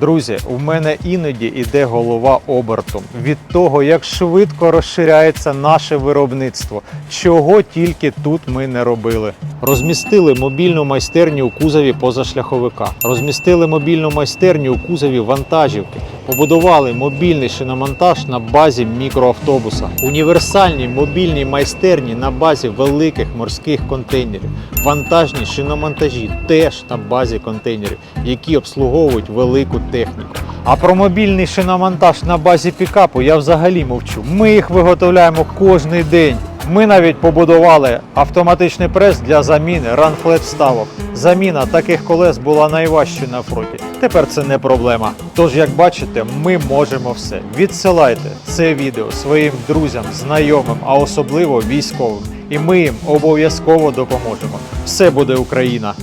Друзі, у мене іноді іде голова обертом від того, як швидко розширяється наше виробництво, чого тільки тут ми не робили. Розмістили мобільну майстерню у кузові позашляховика, розмістили мобільну майстерню у кузові вантажівки, побудували мобільний шиномонтаж на базі мікроавтобуса, універсальні мобільні майстерні на базі великих морських контейнерів, вантажні шиномонтажі теж на базі контейнерів, які обслуговують велику техніку. А про мобільний шиномонтаж на базі пікапу я взагалі мовчу. Ми їх виготовляємо кожний день. Ми навіть побудували автоматичний прес для заміни ранфлет вставок. Заміна таких колес була найважчою на фронті. Тепер це не проблема. Тож, як бачите, ми можемо все. Відсилайте це відео своїм друзям, знайомим, а особливо військовим. І ми їм обов'язково допоможемо. Все буде Україна!